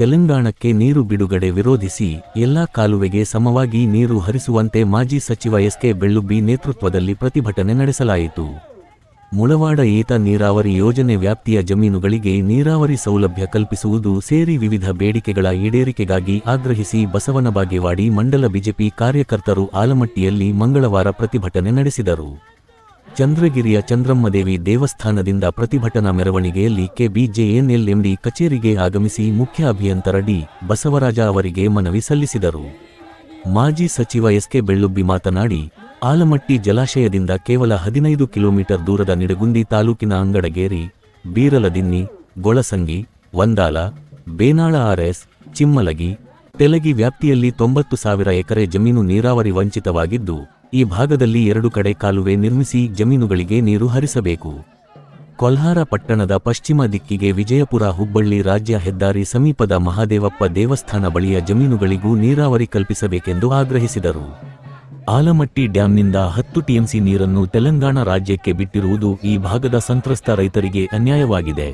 ತೆಲಂಗಾಣಕ್ಕೆ ನೀರು ಬಿಡುಗಡೆ ವಿರೋಧಿಸಿ ಎಲ್ಲಾ ಕಾಲುವೆಗೆ ಸಮವಾಗಿ ನೀರು ಹರಿಸುವಂತೆ ಮಾಜಿ ಸಚಿವ ಎಸ್ಕೆ ಬೆಳ್ಳುಬ್ಬಿ ನೇತೃತ್ವದಲ್ಲಿ ಪ್ರತಿಭಟನೆ ನಡೆಸಲಾಯಿತು. ಮುಳವಾಡ ಏತ ನೀರಾವರಿ ಯೋಜನೆ ವ್ಯಾಪ್ತಿಯ ಜಮೀನುಗಳಿಗೆ ನೀರಾವರಿ ಸೌಲಭ್ಯ ಕಲ್ಪಿಸುವುದು ಸೇರಿ ವಿವಿಧ ಬೇಡಿಕೆಗಳ ಈಡೇರಿಕೆಗಾಗಿ ಆಗ್ರಹಿಸಿ ಬಸವನ ಬಾಗೇವಾಡಿ ಮಂಡಲ ಬಿಜೆಪಿ ಕಾರ್ಯಕರ್ತರು ಆಲಮಟ್ಟಿಯಲ್ಲಿ ಮಂಗಳವಾರ ಪ್ರತಿಭಟನೆ ನಡೆಸಿದರು. ಚಂದ್ರಗಿರಿಯ ಚಂದ್ರಮ್ಮದೇವಿ ದೇವಸ್ಥಾನದಿಂದ ಪ್ರತಿಭಟನಾ ಮೆರವಣಿಗೆಯಲ್ಲಿ ಕೆಬಿಜೆಎನ್ಎಲ್ಎಂಡಿ ಕಚೇರಿಗೆ ಆಗಮಿಸಿ ಮುಖ್ಯ ಅಭಿಯಂತರ ಡಿ ಬಸವರಾಜ ಅವರಿಗೆ ಮನವಿ ಸಲ್ಲಿಸಿದರು. ಮಾಜಿ ಸಚಿವ ಎಸ್ಕೆ ಬೆಳ್ಳುಬ್ಬಿ ಮಾತನಾಡಿ, ಆಲಮಟ್ಟಿ ಜಲಾಶಯದಿಂದ ಕೇವಲ ಹದಿನೈದು ಕಿಲೋಮೀಟರ್ ದೂರದ ನಿಡಗುಂದಿ ತಾಲೂಕಿನ ಅಂಗಡಗೇರಿ, ಬೀರಲದಿನ್ನಿ, ಗೊಳಸಂಗಿ, ವಂದಾಲ, ಬೇನಾಳ ಆರ್ಎಸ್, ಚಿಮ್ಮಲಗಿ, ತೆಲಗಿ ವ್ಯಾಪ್ತಿಯಲ್ಲಿ ತೊಂಬತ್ತು ಸಾವಿರ ಎಕರೆ ಜಮೀನು ನೀರಾವರಿ ವಂಚಿತವಾಗಿದ್ದು ಈ ಭಾಗದಲ್ಲಿ ಎರಡು ಕಡೆ ಕಾಲುವೆ ನಿರ್ಮಿಸಿ ಜಮೀನುಗಳಿಗೆ ನೀರು ಹರಿಸಬೇಕು. ಕೊಲ್ಹಾರ ಪಟ್ಟಣದ ಪಶ್ಚಿಮ ದಿಕ್ಕಿಗೆ ವಿಜಯಪುರ ಹುಬ್ಬಳ್ಳಿ ರಾಜ್ಯ ಹೆದ್ದಾರಿ ಸಮೀಪದ ಮಹಾದೇವಪ್ಪ ದೇವಸ್ಥಾನ ಬಳಿಯ ಜಮೀನುಗಳಿಗೂ ನೀರಾವರಿ ಕಲ್ಪಿಸಬೇಕೆಂದು ಆಗ್ರಹಿಸಿದರು. ಆಲಮಟ್ಟಿ ಡ್ಯಾಂನಿಂದ ಹತ್ತು ಟಿಎಂಸಿ ನೀರನ್ನು ತೆಲಂಗಾಣ ರಾಜ್ಯಕ್ಕೆ ಬಿಟ್ಟಿರುವುದು ಈ ಭಾಗದ ಸಂತ್ರಸ್ತ ರೈತರಿಗೆ ಅನ್ಯಾಯವಾಗಿದೆ.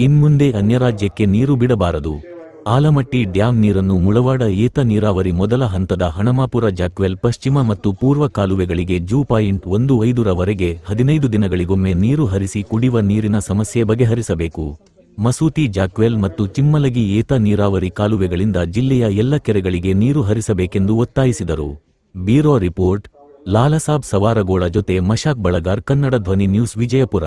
ಇನ್ಮುಂದೆ ಅನ್ಯರಾಜ್ಯಕ್ಕೆ ನೀರು ಬಿಡಬಾರದು. ಆಲಮಟ್ಟಿ ಡ್ಯಾಂ ನೀರನ್ನು ಮುಳವಾಡ ಏತ ನೀರಾವರಿ ಮೊದಲ ಹಂತದ ಹಣಮಾಪುರ ಜಾಕ್ವೆಲ್ ಪಶ್ಚಿಮ ಮತ್ತು ಪೂರ್ವ ಕಾಲುವೆಗಳಿಗೆ ಜೂ ಪಾಯಿಂಟ್ ಒಂದು ಐದರವರೆಗೆ ಹದಿನೈದು ದಿನಗಳಿಗೊಮ್ಮೆ ನೀರು ಹರಿಸಿ ಕುಡಿಯುವ ನೀರಿನ ಸಮಸ್ಯೆ ಬಗೆಹರಿಸಬೇಕು. ಮಸೂತಿ ಜಾಕ್ವೆಲ್ ಮತ್ತು ಚಿಮ್ಮಲಗಿ ಏತ ನೀರಾವರಿ ಕಾಲುವೆಗಳಿಂದ ಜಿಲ್ಲೆಯ ಎಲ್ಲ ಕೆರೆಗಳಿಗೆ ನೀರು ಹರಿಸಬೇಕೆಂದು ಒತ್ತಾಯಿಸಿದರು. ಬ್ಯೂರೋ ರಿಪೋರ್ಟ್, ಲಾಲಸಾಬ್ ಸವಾರಗೋಳ ಜೊತೆ ಮಶಾಕ್ ಬಳಗಾರ್, ಕನ್ನಡ ಧ್ವನಿ ನ್ಯೂಸ್ ವಿಜಯಪುರ.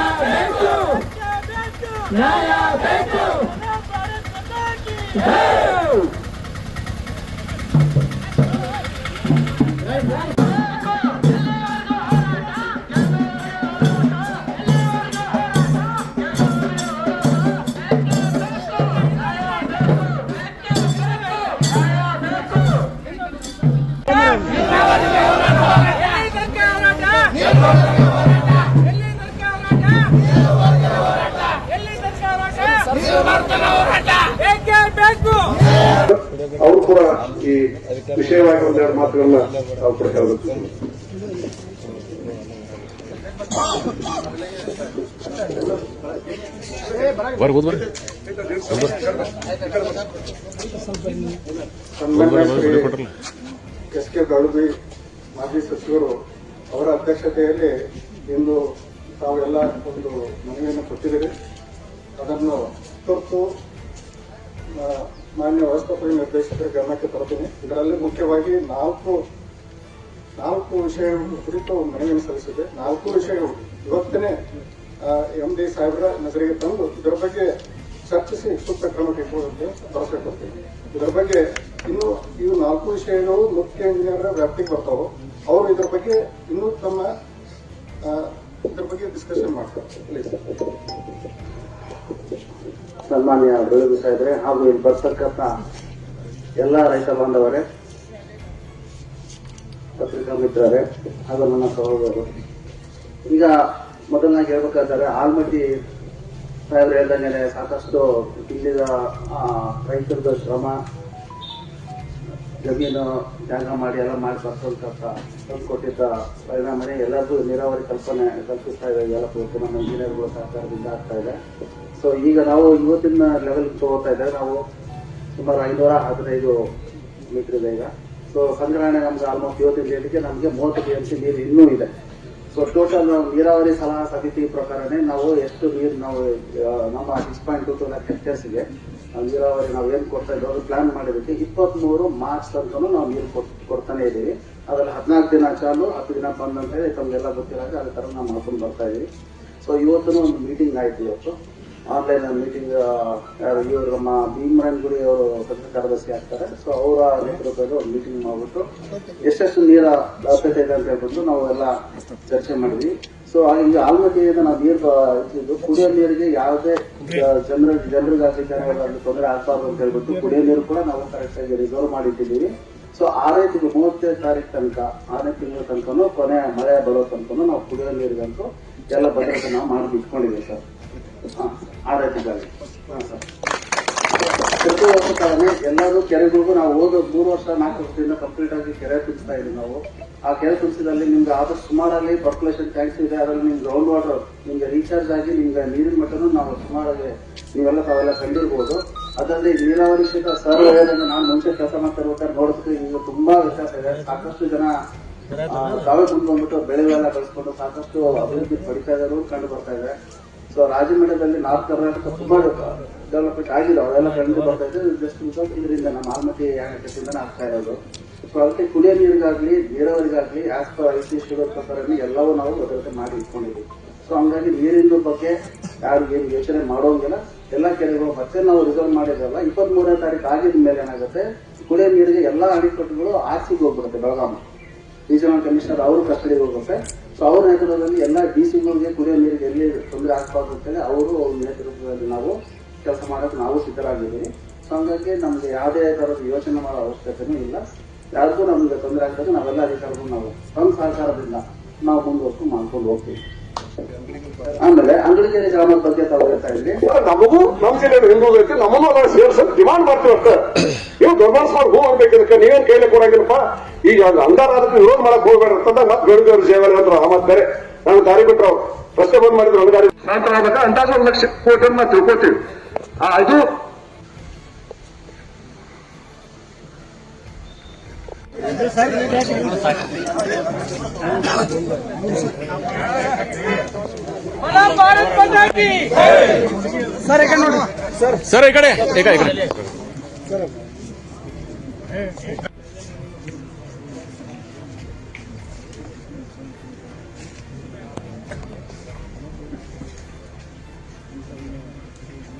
ನ್ಯಾಯ ಬೇಕು ಅವರು ಕೂಡ ಈ ವಿಷಯವಾಗಿ ಒಂದೆರಡು ಮಾತುಗಳನ್ನ ನಾವು ಕೂಡ ಹೇಳಬೇಕು ಎಸ್ ಕೆ ಗಾಳುಬಿ ಮಾಜಿ ಸಚಿವರು ಅವರ ಅಧ್ಯಕ್ಷತೆಯಲ್ಲಿ ಇಂದು ತಾವೆಲ್ಲ ಒಂದು ಮನವಿಯನ್ನು ಕೊಟ್ಟಿದ್ದೀರಿ. ಅದನ್ನು ತುರ್ತು ಮಾನ್ಯ ವ್ಯವಸ್ಥಾಪಕ ನಿರ್ದೇಶಕರ ಗಮನಕ್ಕೆ ತರ್ತೀನಿ. ಇದರಲ್ಲಿ ಮುಖ್ಯವಾಗಿ ನಾಲ್ಕು ನಾಲ್ಕು ವಿಷಯಗಳ ಕುರಿತು ಮನವಿಯನ್ನು ಸಲ್ಲಿಸಿದೆ ನಾಲ್ಕು ವಿಷಯಗಳು. ಇವತ್ತನೇ ಎಂ ಡಿ ಸಾಹೇಬರ ನಜರಿಗೆ ತಂದು ಇದರ ಬಗ್ಗೆ ಚರ್ಚಿಸಿ ಸೂಕ್ತ ಕ್ರಮ ಕೈಗೊಳ್ಳುವಂತೆ ಭರವಸೆ ಕೊಡ್ತೀನಿ. ಇದರ ಬಗ್ಗೆ ಇನ್ನು, ಇವು ನಾಲ್ಕು ವಿಷಯಗಳು ಮುಖ್ಯ ಇಂಜಿನಿಯರ್ ವ್ಯಾಪ್ತಿಗೆ ಬರ್ತಾವೆ. ಅವರು ಇದರ ಬಗ್ಗೆ ಇನ್ನೂ ತಮ್ಮ ಇದ್ರ ಬಗ್ಗೆ ಡಿಸ್ಕಷನ್ ಮಾಡ್ತಾರೆ ಸನ್ಮಾನ್ಯ ಬೆಳಗು ಸಾಹಿದ್ರೆ ಹಾಗೂ ಇಲ್ಲಿ ಬರ್ತಕ್ಕಂಥ ಎಲ್ಲ ರೈತ ಬಾಂಧವರೇ, ಪತ್ರಿಕಾ ಮಿತ್ರರೇ ಹಾಗೂ ನನ್ನ ಸಹೋದರರು. ಈಗ ಮೊದಲನಾಗಿ ಹೇಳ್ಬೇಕಾದ್ರೆ ಆಲ್ಮಟ್ಟಿ ಸಾಹೇಬ್ರು ಹೇಳ್ದಂಗೆ ಸಾಕಷ್ಟು ಇಲ್ಲಿದ ರೈತರದ ಶ್ರಮ ಜಮೀನು ಜಾಗ ಮಾಡಿ ಎಲ್ಲ ಮಾಡಿ ಬರ್ತಕ್ಕಂಥ ತಂದು ಕೊಟ್ಟಿದ್ದ ಪರಿಣಾಮನೇ ಎಲ್ಲರಿಗೂ ನೀರಾವರಿ ಕಲ್ಪನೆ ಕಲ್ಪಿಸ್ತಾ ಇದೆ. ಎಲ್ಲ ನಮ್ಮ ಇಂಜಿನಿಯರ್ಗಳ ಸಹಕಾರದಿಂದ ಆಗ್ತಾ ಇದೆ. ಸೊ ಈಗ ನಾವು ಇವತ್ತಿನ ಲೆವೆಲ್ಗೆ ತಗೋತಾ ಇದ್ದೇವೆ. ನಾವು ಸುಮಾರು ಐನೂರ ಹದಿನೈದು ಮೀಟರ್ ಇದೆ ಈಗ. ಸೊ ಸಂಗ್ರಹಣೆ ನಮ್ಗೆ ಆಲ್ಮೋಸ್ಟ್ ಇವತ್ತಿನ ಡೇಟಿಗೆ ನಮಗೆ ಮೂವತ್ತು ಟಿ ಎಂ ಸಿ ನೀರು ಇನ್ನೂ ಇದೆ. ಸೊ ಟೋಟಲ್ ನೀರಾವರಿ ಸಲಹಾ ಸಮಿತಿ ಪ್ರಕಾರನೇ ನಾವು ಎಷ್ಟು ನೀರು ನಾವು ನಮ್ಮ six point two two lakh ಹೆಕ್ಟೇರ್ಸ್ಗೆ ನಾವು ನೀರಾವರಿ ನಾವು ಏನು ಕೊಡ್ತಾ ಇದ್ದೀವಿ ಅದು ಪ್ಲಾನ್ ಮಾಡಿದ್ದಕ್ಕೆ ಇಪ್ಪತ್ಮೂರು ಮಾರ್ಚ್ ತನಕ ನಾವು ನೀರು ಕೊಡ್ತಾನೆ ಇದ್ದೀವಿ. ಅದ್ರಲ್ಲಿ ಹದಿನಾಲ್ಕು ದಿನ ಚಾಲು, ಹತ್ತು ದಿನ ಬಂದಂತ ಹೇಳಿ ತಮಗೆಲ್ಲ ಗೊತ್ತಿರಾಗ ಅದೇ ಥರ ನಾವು ಮಾಡ್ಕೊಂಡು ಬರ್ತಾ ಇದ್ದೀವಿ. ಸೊ ಇವತ್ತು ಒಂದು ಮೀಟಿಂಗ್ ಆಯ್ತು ಇವತ್ತು. ಆನ್ಲೈನ್ ಮೀಟಿಂಗ್ ಇವರು ನಮ್ಮ ಭೀಮರಾಯನ್ ಗುಡಿ ಅವರು ಕಾರ್ಯದರ್ಶಿ ಆಗ್ತಾರೆ. ಸೊ ಅವರ ನೇತೃತ್ವದಲ್ಲಿ ಒಂದು ಮೀಟಿಂಗ್ ಮಾಡ್ಬಿಟ್ಟು ಎಷ್ಟೆಷ್ಟು ನೀರ ಲಭ್ಯತೆ ಇದೆ ಅಂತ ಹೇಳ್ಬಿಟ್ಟು ನಾವು ಎಲ್ಲ ಚರ್ಚೆ ಮಾಡಿದ್ವಿ. ಸೊ ಈಗ ಆಲ್ಮಟ್ಟಿಯಿಂದ ನಾವು ನೀರು ಇದು ಕುಡಿಯೋ ನೀರಿಗೆ ಯಾವುದೇ ಜನರ ಜನರಿಗಾಗಲಿ ಜನರಿಗಾಗಲಿ ತೊಂದರೆ ಆಗ್ಬಾರ್ದು ಅಂತ ಹೇಳ್ಬಿಟ್ಟು ಕುಡಿಯೋ ನೀರು ಕೂಡ ನಾವು ಕರೆಕ್ಟ್ ಆಗಿ ರಿಸರ್ವ್ ಮಾಡಿಟ್ಟಿದ್ದೀವಿ. ಸೊ ಆರನೇ ತಿಂಗಳು ಮೂವತ್ತೈದು ತಾರೀಕು ತನಕ ಆರನೇ ತಿಂಗಳ ತನಕನೂ ಕೊನೆ ಮಳೆ ಬರೋ ತನಕನೂ ನಾವು ಕುಡಿಯೋ ನೀರಿಗಂತೂ ಎಲ್ಲ ಭದ್ರತೆ ನಾವು ಮಾಡಿ ಇಟ್ಕೊಂಡಿದ್ದೀವಿ ಸರ್. ಹಾ, ತಿಂಗಳಿಗೆ ಹಾಂ, ಸರ್. ಪ್ರತಿ ವರ್ಷ ಎಲ್ಲರೂ ಕೆರೆಗಳಿಗೂ ನಾವು ಹೋದ ಮೂರು ವರ್ಷ, ನಾಲ್ಕು ವರ್ಷದಿಂದ ಕಂಪ್ಲೀಟ್ ಆಗಿ ಕೆರೆ ತುಂಬಿಸ್ತಾ ಇದ್ದೀವಿ ನಾವು. ಆ ಕೆರೆ ತುಂಬಿಸಿದಲ್ಲಿ ನಿಮ್ಗೆ ಆದಷ್ಟು ಸುಮಾರಲ್ಲಿ ಪರ್ಕುಲೇಷನ್ ಟ್ಯಾಂಕ್ಸ್ ಇದೆ, ಅದರಲ್ಲಿ ನಿಮ್ಗೆ ಗ್ರೌಂಡ್ ವಾಟರ್ ನಿಮ್ಗೆ ರೀಚಾರ್ಜ್ ಆಗಿ ನಿಮ್ಗೆ ನೀರಿನ ಮಟ್ಟನು ನಾವು ಸುಮಾರಾಗಿ ನೀವೆಲ್ಲ ತಾವೆಲ್ಲ ಕಂಡಿರ್ಬೋದು. ಅದರಲ್ಲಿ ನೀರಾವರಿ ಕ್ಷೇತ್ರ ಸರ್ ನಾನು ಮುಂಚೆ ಕೆಲಸ ಮಾಡ್ತಾ ಇರ್ಬೇಕಾದ್ರೆ ನೋಡೋದಕ್ಕೆ ಈಗ ತುಂಬಾ ವ್ಯತ್ಯಾಸ ಇದೆ. ಸಾಕಷ್ಟು ಜನ ತಾವೇ ಬಂದ್ಬಿಟ್ಟು ಬೆಳೆಗಳೆಲ್ಲ ಕಳಿಸ್ಕೊಂಡು ಸಾಕಷ್ಟು ಅಭಿವೃದ್ಧಿ ಪಡಿತಾ ಇದ್ದಾರೆ ಕಂಡು ಬರ್ತಾ ಇದೆ. ಸೊ ರಾಜಮಠದಲ್ಲಿ ನಾರ್ತ್ ಕರ್ನಾಟಕ ತುಂಬಾ ಡೆವಲಪ್ಮೆಂಟ್ ಆಗಿದೆ, ಅವರೆಲ್ಲ ಕಂಡು ಬರ್ತಾ ಇದೆ ಜಸ್ಟ್ ಇದರಿಂದ ನಮ್ಮ ಆಲ್ಮತಿ ಆಗ್ತಾ ಇರೋದು. ಸೊ ಅದಕ್ಕೆ ಕುಡಿಯೋ ನೀರಿಗಾಗಲಿ ನೀರಾವರಿಗಾಗಲಿ ಆಸ್ ಪರ್ ಐ ಸಿ ಪ್ರಕಾರನೇ ಎಲ್ಲವೂ ನಾವು ಭದ್ರತೆ ಮಾಡಿ ಇಟ್ಕೊಂಡಿದ್ದೀವಿ. ಸೊ ಹಂಗಾಗಿ ನೀರಿನ ಬಗ್ಗೆ ಯಾರು ಏನು ಯೋಚನೆ ಮಾಡೋಂಗಿಲ್ಲ. ಎಲ್ಲ ಕೆರೆಗಳು ಮತ್ತೆ ನಾವು ರಿಸರ್ವ್ ಮಾಡಿದ್ರಲ್ಲ ಇಪ್ಪತ್ತ್ ಮೂರನೇ ತಾರೀಕು ಆಗಿದ ಮೇಲೆ ಏನಾಗುತ್ತೆ? ಕುಡಿಯೋ ನೀರಿಗೆ ಎಲ್ಲಾ ಅಣೆಕಟ್ಟುಗಳು ಆರ್ಸಿಗೆ ಹೋಗ್ಬಿಡುತ್ತೆ, ಬೆಳಗಾವಿ. ರೀಜನಲ್ ಕಮಿಷನರ್ ಅವರು ಕಸ್ಟಡಿಗೆ ಹೋಗುತ್ತೆ. ಸೊ ಅವ್ರ ನೇತೃತ್ವದಲ್ಲಿ ಎಲ್ಲ ಡಿ ಸಿಗಳಿಗೆ ಕುಡಿಯೋ ನೀರಿಗೆ ಎಲ್ಲಿ ತೊಂದರೆ ಆಗ್ಬಾರ್ದು ಅಂತೇಳಿ ಅವರು ಅವ್ರ ನೇತೃತ್ವದಲ್ಲಿ ನಾವು ಕೆಲಸ ಮಾಡೋಕೆ ನಾವು ಸಿದ್ಧರಾಗಿದ್ದೀವಿ. ಸೊ ಹಂಗಾಗಿ ನಮ್ಗೆ ಯಾವುದೇ ಥರದ ಯೋಚನೆ ಮಾಡೋ ಅವಶ್ಯಕತೆನೂ ಇಲ್ಲ. ಯಾರಿಗೂ ನಮ್ಗೆ ತೊಂದರೆ ಆಗ್ತದೆ ನಾವೆಲ್ಲ ಅಧಿಕಾರಿಗಳು ನಾವು ತಮ್ಮ ಸಹಕಾರದಿಂದ ನಾವು ಮುಂದುವರೆದು ಮಾಡ್ಕೊಂಡು ಹೋಗ್ತೀವಿ. ಆಮೇಲೆ ಅಂಗಡಿಗೆರೆ ಗ್ರಾಮದ ಬಗ್ಗೆ ತಾವು ಹೇಳ್ತಾ ನಮಗೂ ನಮ್ಮ ಜಿಲ್ಲೆ ಹಿಂದೂ ಐತಿ ನಮ್ಮನ್ನು ಡಿಮಾಂಡ್ ಮಾಡ್ತೀವಿ ಅಷ್ಟೇ. ನೀವು ದೊಡ್ಡ ಹೂ ಅನ್ಬೇಕು ನೀವೇನ್ ಕೈಲಿ ಕೊಡಂಗಿಲ್ಲಪ್ಪ? ಈಗ ಅಂಗಾರ ಅದಕ್ಕೆ ವಿರೋಧ ಮಾಡಕ್ ಹೋಗ್ಬೇಡ ಅಂತ ಮತ್ತೆ ಗಡಿದವರು ಸೇವೆ ಅಂದ್ರು ಆ ಮತ್ತೆ ಬೇರೆ. ನಾನು ದಾರಿ ಬಿಟ್ರು ಅವ್ರು. ರಸ್ತೆ ಬಂದ್ ಮಾಡಿದ್ರು ಒಂದು ದಾರಿ. ನಂತರ ಆಗ್ಬೇಕ ಅಂದಾಜು ಒಂದು ಲಕ್ಷ ಕೋಟಿ ಅಂತ ತಿಳ್ಕೊತೀವಿ ಅದು ಸರ್ ಈ ಕಡೆ ಈ ಕಡೆ.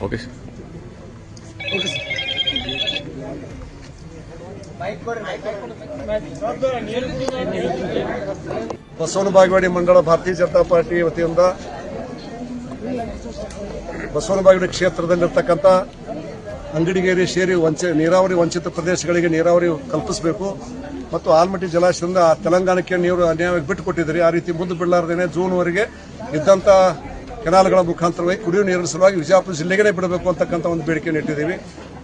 ಈ ಕಡೆ ಓಕೆ ಸರ್ ಬಸವನ ಬಾಗವಾಡಿ ಮಂಡಳ ಭಾರತೀಯ ಜನತಾ ಪಾರ್ಟಿ ವತಿಯಿಂದ ಬಸವನ ಬಾಗವಾಡಿ ಕ್ಷೇತ್ರದಲ್ಲಿರ್ತಕ್ಕಂಥ ಅಂಗಡಿಗೇರಿ ಸೇರಿ ವಂಚ ನೀರಾವರಿ ವಂಚಿತ ಪ್ರದೇಶಗಳಿಗೆ ನೀರಾವರಿ ಕಲ್ಪಿಸಬೇಕು ಮತ್ತು ಆಲ್ಮಟ್ಟಿ ಜಲಾಶಯದಿಂದ ತೆಲಂಗಾಣಕ್ಕೆ ನೀರು ಅನ್ಯಾಯವಾಗಿ ಬಿಟ್ಟು ಕೊಟ್ಟಿದ್ದೀರಿ ಆ ರೀತಿ ಮುಂದೆ ಬಿಡಲಾರ್ದೇನೆ ಜೂನ್ವರೆಗೆ ಇದ್ದಂಥ ಕೆನಾಲ್ಗಳ ಮುಖಾಂತರವಾಗಿ ಕುಡಿಯುವ ನೀರಿನ ಸಲುವಾಗಿ ವಿಜಯಪುರ ಜಿಲ್ಲೆಗೇನೆ ಬಿಡಬೇಕು ಅಂತಕ್ಕಂಥ ಒಂದು ಬೇಡಿಕೆಯನ್ನು ಇಟ್ಟಿದ್ದೀವಿ.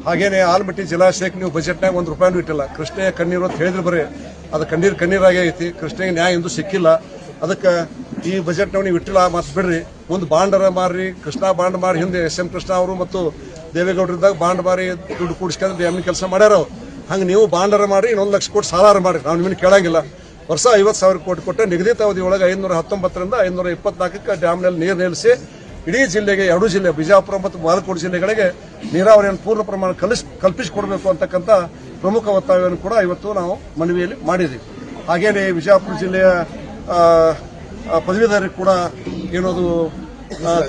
ಹಾಗೇನೆ ಆಲ್ಮಟ್ಟಿ ಜಲಾಶಯಕ್ಕೆ ನೀವು ಬಜೆಟ್ನಾಗ ಒಂದು ರೂಪಾಯಿನೂ ಇಟ್ಟಿಲ್ಲ. ಕೃಷ್ಣೆಯ ಕಣ್ಣೀರು ಅಂತ ಹೇಳಿದ್ರೆ ಬರೀ. ಅದು ಕಣ್ಣೀರು ಕಣ್ಣೀರಾಗೇ ಐತಿ. ಕೃಷ್ಣೆಗೆ ನ್ಯಾಯ ಎಂದು ಸಿಕ್ಕಿಲ್ಲ. ಅದಕ್ಕೆ ಈ ಬಜೆಟ್ನಾಗ ನೀವು ಇಟ್ಟಿಲ್ಲ ಮತ್ತು ಬಿಡ್ರಿ. ಒಂದು ಬಾಂಡರ ಮಾರಿ ಕೃಷ್ಣ ಬಾಂಡ್ ಮಾರಿ ಹಿಂದೆ ಎಸ್ ಎಂ ಕೃಷ್ಣ ಅವರು ಮತ್ತು ದೇವೇಗೌಡರಿದ್ದಾಗ ಬಾಂಡ್ ಮಾರಿ ದುಡ್ಡು ಕೂಡಿಸ್ಕೊಂಡು ಡ್ಯಾಮಿನ ಕೆಲಸ ಮಾಡ್ಯಾರ ಹಂಗೆ ನೀವು ಬಾಂಡರ ಮಾಡಿ ಇನ್ನೊಂದು ಲಕ್ಷ ಕೋಟಿ ಸಾಲಾರ ಮಾಡಿ ನಾವು ನಿಮ್ಮನ್ನು ಕೇಳಂಗಿಲ್ಲ. ವರ್ಷ ಐವತ್ತು ಸಾವಿರ ಕೋಟಿ ಕೊಟ್ಟು ನಿಗದಿತ ಅವಧಿಯೊಳಗೆ ಐನೂರ ಹತ್ತೊಂಬತ್ತರಿಂದ ಐನೂರ ಇಪ್ಪತ್ನಾಲ್ಕಕ್ಕೆ ಡ್ಯಾಮ್ನಲ್ಲಿ ನೀರು ನಿಲ್ಲಿಸಿ ಇಡೀ ಜಿಲ್ಲೆಗೆ, ಎರಡು ಜಿಲ್ಲೆ, ಬಿಜಾಪುರ ಮತ್ತು ಬಾಗಲಕೋಟೆ ಜಿಲ್ಲೆಗಳಿಗೆ ನೀರಾವರಿಯನ್ನು ಪೂರ್ಣ ಪ್ರಮಾಣ ಕಲಿಸ್, ಕಲ್ಪಿಸಿಕೊಡಬೇಕು ಅಂತಕ್ಕಂಥ ಪ್ರಮುಖ ಒತ್ತಾಯವನ್ನು ಕೂಡ ಇವತ್ತು ನಾವು ಮನವಿಯಲ್ಲಿ ಮಾಡಿದ್ದೀವಿ ಹಾಗೇನೆ ವಿಜಯಪುರ ಜಿಲ್ಲೆಯ ಪದವೀಧರಿಗೆ ಕೂಡ ಏನದು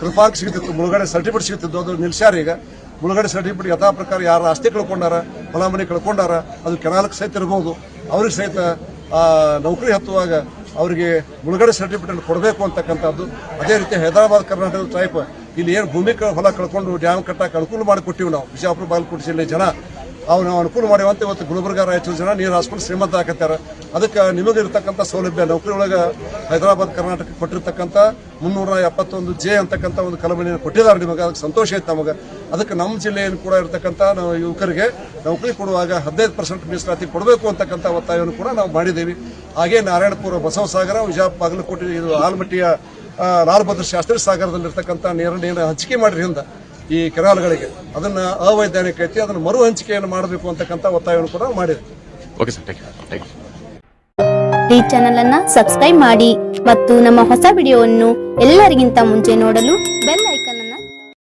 ಕೃಪಾಕ್ ಸಿಗುತ್ತಿತ್ತು ಸಿಗ್ತಿತ್ತು ಮುಳುಗಡೆ ಸರ್ಟಿಫಿಕೇಟ್ ಸಿಗ್ತಿತ್ತು ಅದು ನಿಲ್ಸ್ಯಾರ ಈಗ ಮುಳುಗಡೆ ಸರ್ಟಿಫಿಕೇಟ್ ಯಥಾ ಪ್ರಕಾರ ಯಾರು ಆಸ್ತಿ ಕಳ್ಕೊಂಡಾರ ಹೊಲ ಮನೆ ಕಳ್ಕೊಂಡಾರ ಅದು ಕೆನಾಲಕ್ಕೆ ಸಹಿತ ಇರಬಹುದು ಅವ್ರಿಗೆ ಸಹಿತ ಆ, ನೌಕರಿ ಹತ್ತುವಾಗ ಅವರಿಗೆ ಮುಳುಗಡೆ ಸರ್ಟಿಫಿಕೇಟ್ ಕೊಡಬೇಕು ಅಂತಕ್ಕಂಥದ್ದು. ಅದೇ ರೀತಿ ಹೈದರಾಬಾದ್ ಕರ್ನಾಟಕದ ಟೈಪ್ ಇಲ್ಲಿ ಏನು ಭೂಮಿ ಹೊಲ ಕಳ್ಕೊಂಡು ಡ್ಯಾಮ್ ಕಟ್ಟಕ್ಕೆ ಅನುಕೂಲ ಮಾಡಿಕೊಟ್ಟಿವಿ ನಾವು. ಬಿಜಾಪುರ ಬಾಗಲಕೋಟೆ ಜಿಲ್ಲೆ ಜನ. ಅವು ನಾವು ಅನುಕೂಲ ಮಾಡಿವಂತ ಇವತ್ತು ಗುಲ್ಬರ್ಗ ರಾಯಚೂರು ಜನ ನೀರು ಹಾಸ್ಕೊಂಡು ಶ್ರೀಮಂತ ಹಾಕತ್ತಾರೆ ಅದಕ್ಕೆ ನಿಮಗೆ ಇರತಕ್ಕಂಥ ಸೌಲಭ್ಯ ನೌಕರಿ ಒಳಗೆ ಹೈದರಾಬಾದ್, ಕರ್ನಾಟಕ ಕೊಟ್ಟಿರ್ತಕ್ಕಂಥ ಮುನ್ನೂರ ಎಪ್ಪತ್ತೊಂದು ಜೆ ಅಂತಕ್ಕಂಥ ಒಂದು ಕಲಮಣಿಯನ್ನು ಕೊಟ್ಟಿದ್ದಾರೆ ನಿಮಗೆ. ಅದಕ್ಕೆ ಸಂತೋಷ ಐತೆ ನಮಗೆ. ಅದಕ್ಕೆ ನಮ್ಮ ಜಿಲ್ಲೆಯನ್ನು ಕೂಡ ಇರತಕ್ಕಂಥ ನಾವು ಯುವಕರಿಗೆ ನೌಕರಿ ಕೊಡುವಾಗ ಹದಿನೈದು ಪರ್ಸೆಂಟ್ ಮೀಸಲಾತಿ ಕೊಡಬೇಕು ಅಂತಕ್ಕಂಥ ಒತ್ತಾಯವನ್ನು ಕೂಡ ನಾವು ಮಾಡಿದ್ದೀವಿ. ಹಾಗೆ ನಾರಾಯಣಪುರ ಬಸವಸಾಗರ ವಿಜಯ ಬಾಗಲಕೋಟೆ, ಇದು ಆಲ್ಮಟ್ಟಿಯ ಲಾಲ್ ಶಾಸ್ತ್ರಿ ಸಾಗರದಲ್ಲಿರ್ತಕ್ಕಂಥ ನೀರನ್ನು ಹಂಚಿಕೆ ಮಾಡಿರಿ ಹಿಂದೆ ಈ ಕೆನಾಲ್ಗಳಿಗೆ ಅದನ್ನ ಅವೈಜ್ಞಾನಿಕ ಐತಿ ಅದನ್ನ ಮರು ಹಂಚಿಕೆಯನ್ನು ಮಾಡಬೇಕು ಅಂತಕ್ಕಂತ ಒತ್ತಾಯವನ್ನು ಕೂಡ ಮಾಡಿದೆ okay sir thank you thank you ಈ ಚಾನೆಲ್ ಅನ್ನ ಸಬ್ಸ್ಕ್ರೈಬ್ ಮಾಡಿ ಮತ್ತು ನಮ್ಮ ಹೊಸ ವಿಡಿಯೋವನ್ನು ಎಲ್ಲರಿಗಿಂತ ಮುಂಚೆ ನೋಡಲು ಬೆಲ್ ಐಕಾನ್